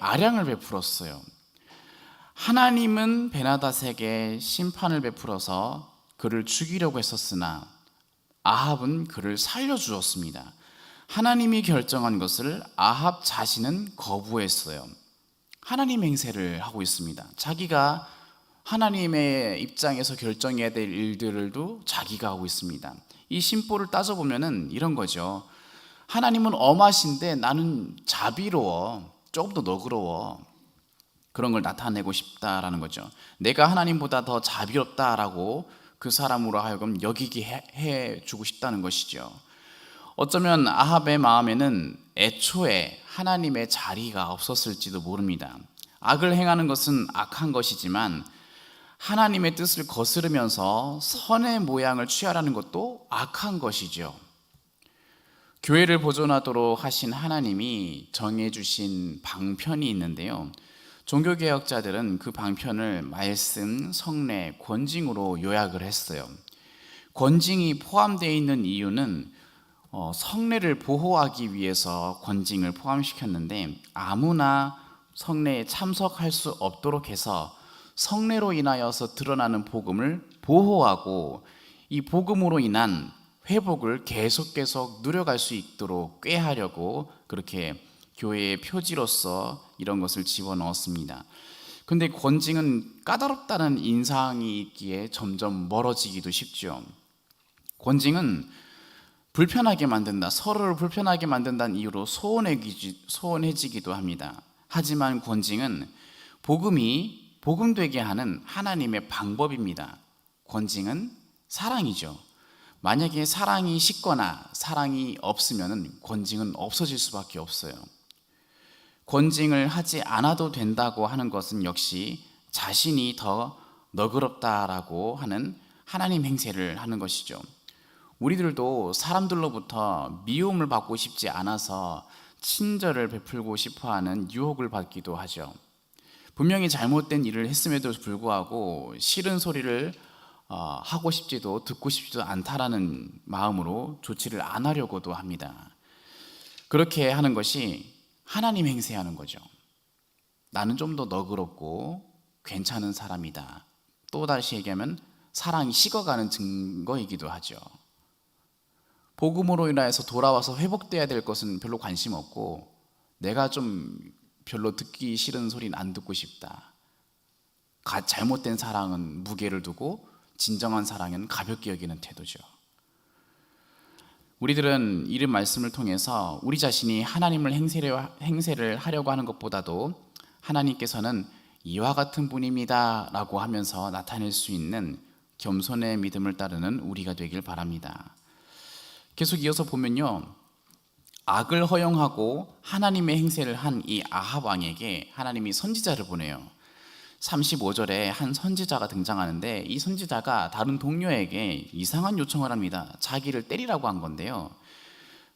아량을 베풀었어요. 하나님은 베나닷에게 심판을 베풀어서 그를 죽이려고 했었으나 아합은 그를 살려주었습니다. 하나님이 결정한 것을 아합 자신은 거부했어요. 하나님 행세를 하고 있습니다. 자기가 하나님의 입장에서 결정해야 될 일들을도 자기가 하고 있습니다. 이 심보를 따져보면은 이런 거죠. 하나님은 엄하신데 나는 자비로워. 조금 더 너그러워. 그런 걸 나타내고 싶다라는 거죠. 내가 하나님보다 더 자비롭다라고 그 사람으로 하여금 여기게 해, 해 주고 싶다는 것이죠. 어쩌면 아합의 마음에는 애초에 하나님의 자리가 없었을지도 모릅니다. 악을 행하는 것은 악한 것이지만 하나님의 뜻을 거스르면서 선의 모양을 취하라는 것도 악한 것이죠. 교회를 보존하도록 하신 하나님이 정해주신 방편이 있는데요. 종교개혁자들은 그 방편을 말씀, 성례, 권징으로 요약을 했어요. 권징이 포함되어 있는 이유는 어, 성례를 보호하기 위해서 권징을 포함시켰는데 아무나 성례에 참석할 수 없도록 해서 성례로 인하여서 드러나는 복음을 보호하고 이 복음으로 인한 회복을 계속 계속 누려갈 수 있도록 꾀하려고 그렇게 교회의 표지로서 이런 것을 집어넣었습니다. 근데 권징은 까다롭다는 인상이 있기에 점점 멀어지기도 쉽죠. 권징은 불편하게 만든다, 서로를 불편하게 만든다는 이유로 소원해지기, 소원해지기도 합니다. 하지만 권징은 복음이 복음되게 하는 하나님의 방법입니다. 권징은 사랑이죠. 만약에 사랑이 식거나 사랑이 없으면 권징은 없어질 수밖에 없어요. 권징을 하지 않아도 된다고 하는 것은 역시 자신이 더 너그럽다라고 하는 하나님 행세를 하는 것이죠. 우리들도 사람들로부터 미움을 받고 싶지 않아서 친절을 베풀고 싶어 하는 유혹을 받기도 하죠. 분명히 잘못된 일을 했음에도 불구하고 싫은 소리를 어, 하고 싶지도 듣고 싶지도 않다라는 마음으로 조치를 안 하려고도 합니다. 그렇게 하는 것이 하나님 행세하는 거죠. 나는 좀 더 너그럽고 괜찮은 사람이다. 또 다시 얘기하면 사랑이 식어가는 증거이기도 하죠. 복음으로 인하여서 돌아와서 회복돼야 될 것은 별로 관심 없고 내가 좀 별로 듣기 싫은 소리는 안 듣고 싶다. 잘못된 사랑은 무게를 두고 진정한 사랑은 가볍게 여기는 태도죠. 우리들은 이런 말씀을 통해서 우리 자신이 하나님을 행세를, 하려고 하는 것보다도 하나님께서는 이와 같은 분입니다 라고 하면서 나타낼 수 있는 겸손의 믿음을 따르는 우리가 되길 바랍니다. 계속 이어서 보면요. 악을 허용하고 하나님의 행세를 한 이 아합 왕에게 하나님이 선지자를 보내요. 35절에 한 선지자가 등장하는데 이 선지자가 다른 동료에게 이상한 요청을 합니다. 자기를 때리라고 한 건데요.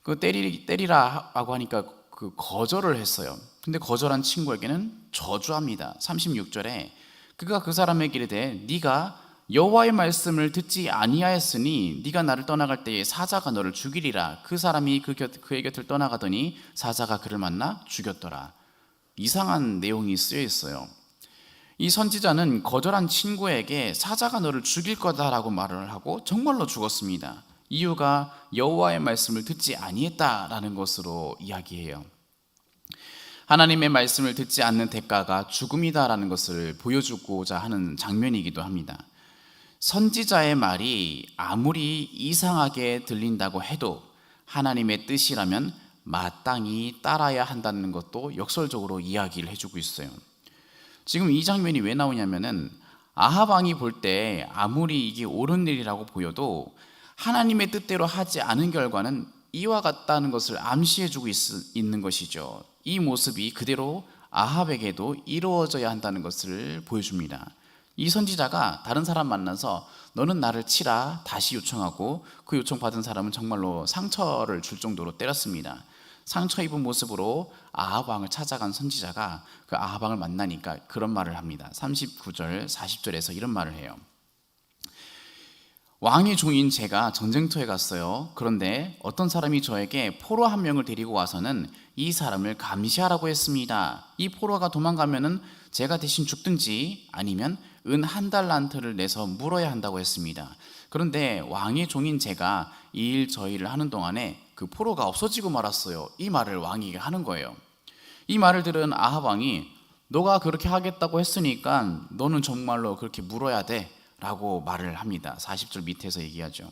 그 때리 때리라고 하니까 그 거절을 했어요. 근데 거절한 친구에게는 저주합니다. 36절에 그가 그 사람에게 이르되 네가 여호와의 말씀을 듣지 아니하였으니 네가 나를 떠나갈 때에 사자가 너를 죽이리라. 그 사람이 그 곁, 그의 곁을 떠나가더니 사자가 그를 만나 죽였더라. 이상한 내용이 쓰여 있어요. 이 선지자는 거절한 친구에게 사자가 너를 죽일 거다라고 말을 하고 정말로 죽었습니다. 이유가 여호와의 말씀을 듣지 아니했다라는 것으로 이야기해요. 하나님의 말씀을 듣지 않는 대가가 죽음이다라는 것을 보여주고자 하는 장면이기도 합니다. 선지자의 말이 아무리 이상하게 들린다고 해도 하나님의 뜻이라면 마땅히 따라야 한다는 것도 역설적으로 이야기를 해주고 있어요. 지금 이 장면이 왜 나오냐면은 아하방이 볼 때 아무리 이게 옳은 일이라고 보여도 하나님의 뜻대로 하지 않은 결과는 이와 같다는 것을 암시해 주고 있, 는 것이죠. 이 모습이 그대로 아합에게도 이루어져야 한다는 것을 보여줍니다. 이 선지자가 다른 사람 만나서 너는 나를 치라 다시 요청하고 그 요청 받은 사람은 정말로 상처를 줄 정도로 때렸습니다. 상처 입은 모습으로 아하방을 찾아간 선지자가 그 아하방을 만나니까 그런 말을 합니다. 39절, 40절에서 이런 말을 해요. 왕의 종인 제가 전쟁터에 갔어요. 그런데 어떤 사람이 저에게 포로 한 명을 데리고 와서는 이 사람을 감시하라고 했습니다. 이 포로가 도망가면은 제가 대신 죽든지 아니면 은 한 달란트를 내서 물어야 한다고 했습니다. 그런데 왕의 종인 제가 이 일저 일을 하는 동안에 그 포로가 없어지고 말았어요. 이 말을 왕에게 하는 거예요. 이 말을 들은 아합 왕이 너가 그렇게 하겠다고 했으니까 너는 정말로 그렇게 물어야 돼. 라고 말을 합니다. 40절 밑에서 얘기하죠.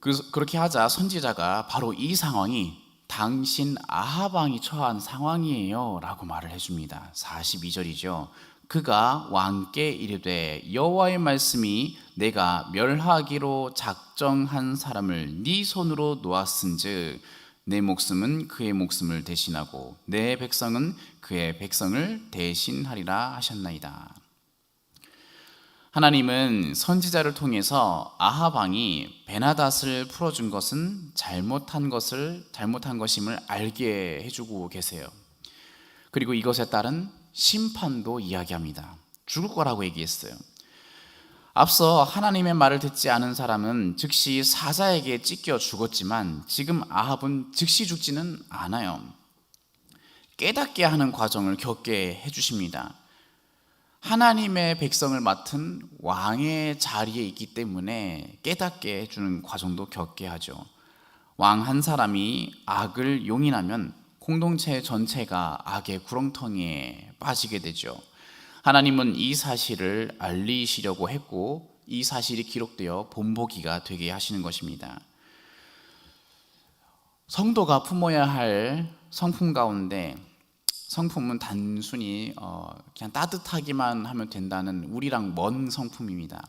그, 그렇게 하자 선지자가 바로 이 상황이 당신 아합 왕이 처한 상황이에요. 라고 말을 해줍니다. 42절이죠. 그가 왕께 이르되 여호와의 말씀이 내가 멸하기로 작정한 사람을 네 손으로 놓았은즉 내 목숨은 그의 목숨을 대신하고 내 백성은 그의 백성을 대신하리라 하셨나이다. 하나님은 선지자를 통해서 아합 왕이 베나닷을 풀어준 것은 잘못한 것을 잘못한 것임을 알게 해주고 계세요. 그리고 이것에 따른 심판도 이야기합니다. 죽을 거라고 얘기했어요. 앞서 하나님의 말을 듣지 않은 사람은 즉시 사자에게 찢겨 죽었지만 지금 아합은 즉시 죽지는 않아요. 깨닫게 하는 과정을 겪게 해주십니다. 하나님의 백성을 맡은 왕의 자리에 있기 때문에 깨닫게 해주는 과정도 겪게 하죠. 왕 한 사람이 악을 용인하면 공동체 전체가 악의 구렁텅이에 빠지게 되죠. 하나님은 이 사실을 알리시려고 했고 이 사실이 기록되어 본보기가 되게 하시는 것입니다. 성도가 품어야 할 성품 가운데 성품은 단순히 어, 그냥 따뜻하기만 하면 된다는 우리랑 먼 성품입니다.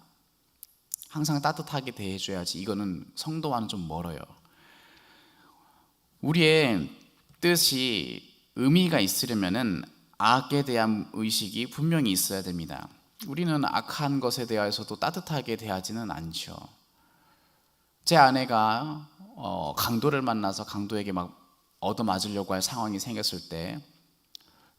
항상 따뜻하게 대해줘야지 이거는 성도와는 좀 멀어요. 우리의 뜻이 의미가 있으려면은 악에 대한 의식이 분명히 있어야 됩니다. 우리는 악한 것에 대해서도 따뜻하게 대하지는 않죠. 제 아내가 어, 강도를 만나서 강도에게 막 얻어맞으려고 할 상황이 생겼을 때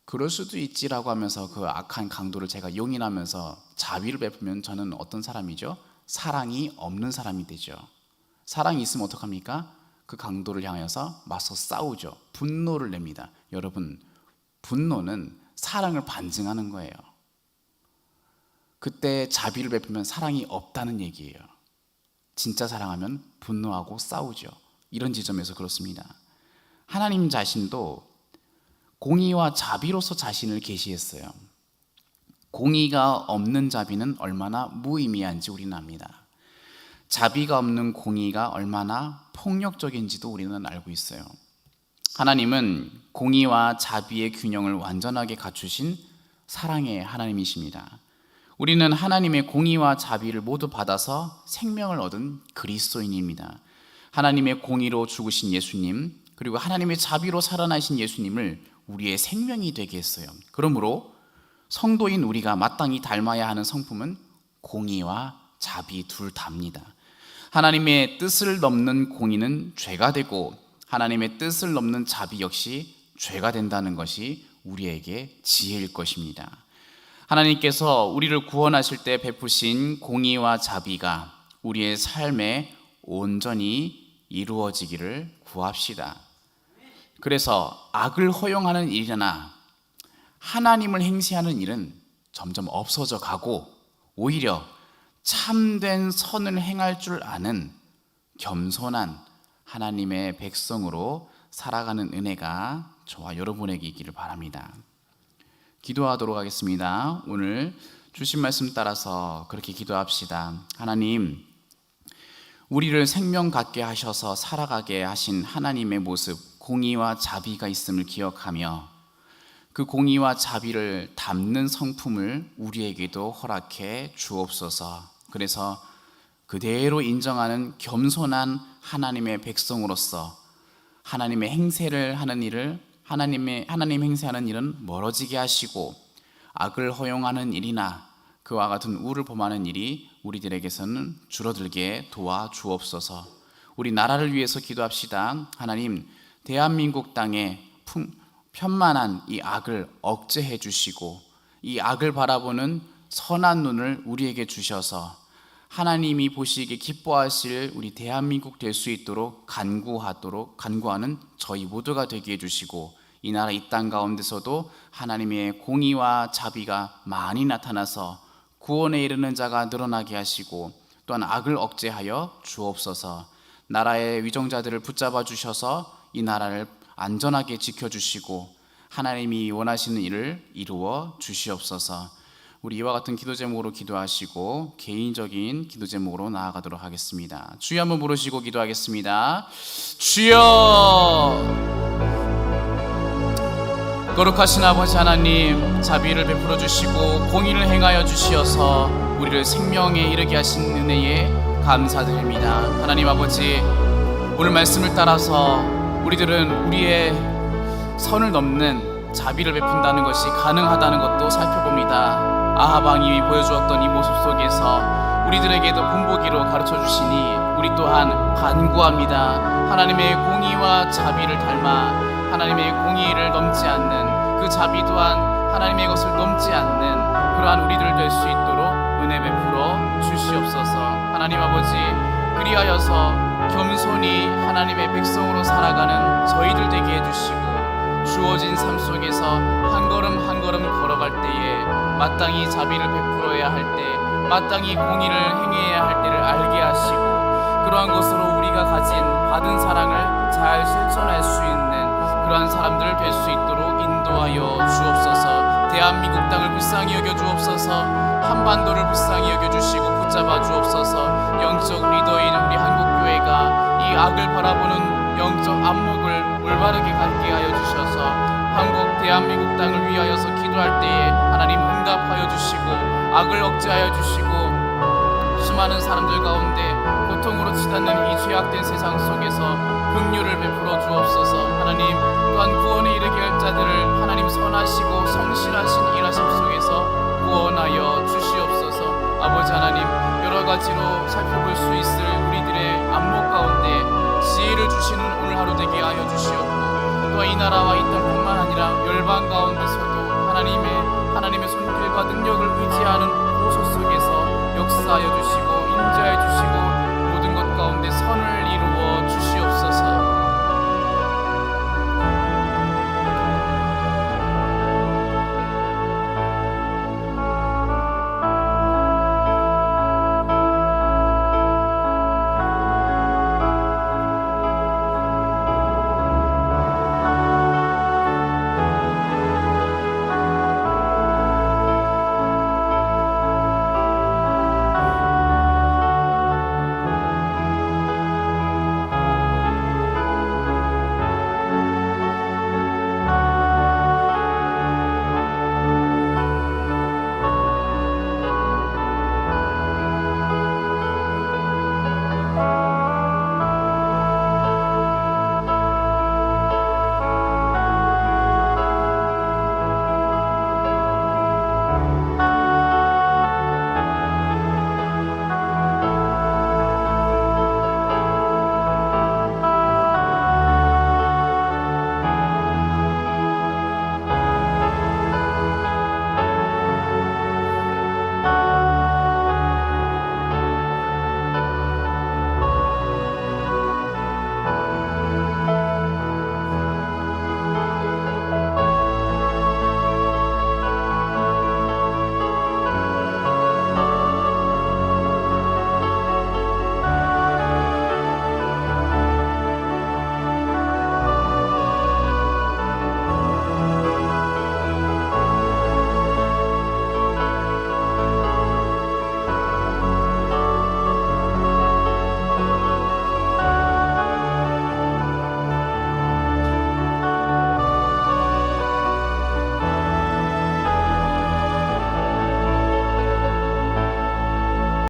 그럴 수도 있지라고 하면서 그 악한 강도를 제가 용인하면서 자비를 베푸면 저는 어떤 사람이죠? 사랑이 없는 사람이 되죠. 사랑이 있으면 어떡합니까? 그 강도를 향해서 맞서 싸우죠. 분노를 냅니다. 여러분, 분노는 사랑을 반증하는 거예요. 그때 자비를 베푸면 사랑이 없다는 얘기예요. 진짜 사랑하면 분노하고 싸우죠. 이런 지점에서 그렇습니다. 하나님 자신도 공의와 자비로서 자신을 계시했어요. 공의가 없는 자비는 얼마나 무의미한지 우리는 압니다. 자비가 없는 공의가 얼마나 폭력적인지도 우리는 알고 있어요. 하나님은 공의와 자비의 균형을 완전하게 갖추신 사랑의 하나님이십니다. 우리는 하나님의 공의와 자비를 모두 받아서 생명을 얻은 그리스도인입니다. 하나님의 공의로 죽으신 예수님, 그리고 하나님의 자비로 살아나신 예수님을 우리의 생명이 되게 했어요. 그러므로 성도인 우리가 마땅히 닮아야 하는 성품은 공의와 자비 둘 다입니다. 하나님의 뜻을 넘는 공의는 죄가 되고 하나님의 뜻을 넘는 자비 역시 죄가 된다는 것이 우리에게 지혜일 것입니다. 하나님께서 우리를 구원하실 때 베푸신 공의와 자비가 우리의 삶에 온전히 이루어지기를 구합시다. 그래서 악을 허용하는 일이나 하나님을 행세하는 일은 점점 없어져 가고 오히려 참된 선을 행할 줄 아는 겸손한 하나님의 백성으로 살아가는 은혜가 저와 여러분에게 있기를 바랍니다. 기도하도록 하겠습니다. 오늘 주신 말씀 따라서 그렇게 기도합시다. 하나님, 우리를 생명 갖게 하셔서 살아가게 하신 하나님의 모습 공의와 자비가 있음을 기억하며 그 공의와 자비를 담는 성품을 우리에게도 허락해 주옵소서. 그래서 그대로 인정하는 겸손한 하나님의 백성으로서 하나님의 행세를 하는 일을 하나님의 하나님 행세하는 일은 멀어지게 하시고 악을 허용하는 일이나 그와 같은 우를 범하는 일이 우리들에게서는 줄어들게 도와 주옵소서. 우리 나라를 위해서 기도합시다. 하나님 대한민국 땅에 편만한 이 악을 억제해 주시고 이 악을 바라보는 선한 눈을 우리에게 주셔서 하나님이 보시기에 기뻐하실 우리 대한민국 될 수 있도록 간구하도록 간구하는 저희 모두가 되게 해주시고 이 나라 이 땅 가운데서도 하나님의 공의와 자비가 많이 나타나서 구원에 이르는 자가 늘어나게 하시고 또한 악을 억제하여 주옵소서 나라의 위정자들을 붙잡아 주셔서 이 나라를 안전하게 지켜주시고 하나님이 원하시는 일을 이루어 주시옵소서. 우리 이와 같은 기도 제목으로 기도하시고 개인적인 기도 제목으로 나아가도록 하겠습니다. 주여 한번 부르시고 기도하겠습니다. 주여 거룩하신 아버지 하나님 자비를 베풀어 주시고 공의를 행하여 주시어서 우리를 생명에 이르게 하신 은혜에 감사드립니다. 하나님 아버지 오늘 말씀을 따라서 우리들은 우리의 선을 넘는 자비를 베푼다는 것이 가능하다는 것도 살펴봅니다. 아하방이 보여주었던 이 모습 속에서 우리들에게도 본보기로 가르쳐 주시니 우리 또한 간구합니다. 하나님의 공의와 자비를 닮아 하나님의 공의를 넘지 않는 그 자비 또한 하나님의 것을 넘지 않는 그러한 우리들 될 수 있도록 은혜 베풀어 주시옵소서. 하나님 아버지 그리하여서 겸손히 하나님의 백성으로 살아가는 저희들 되게 해주시고 주어진 삶 속에서 한 걸음 한 걸음 걸어갈 때에 마땅히 자비를 베풀어야 할 때, 마땅히 공의를 행해야 할 때를 알게 하시고 그러한 것으로 우리가 가진 받은 사랑을 잘 실천할 수 있는 그러한 사람들 될수 있도록 인도하여 주옵소서. 대한민국 땅을 불쌍히 여겨 주옵소서. 한반도를 불쌍히 여겨 주시고 붙잡아 주옵소서. 영적 리더인 우리 한국 교회가 이 악을 바라보는 영적 안목을 올바르게 갖게 하여 주셔서 한국 대한민국 땅을 위하여서 기도할 때에 하나님 응답하여 주시고 악을 억제하여 주시고 수많은 사람들 가운데 고통으로 치닫는 이 죄악된 세상 속에서 긍휼을 베풀어 주옵소서. 하나님 또한 구원에 이르게 할 자들을 하나님 선하시고 성실하신 일하심 속에서 구원하여 주시옵소서. 아버지 하나님 여러 가지로 살펴볼 수 있을 우리들의 안목 가운데 지혜를 주시는 오늘 하루 되게 하여 주시옵고 또이 나라와 이 땅뿐만 아니라 열방 가운데서도 하나님의 하나님의 손길과 능력을 의지하는 보소 속에서 역사하여 주시고 인자해 주시고 모든 것 가운데 선을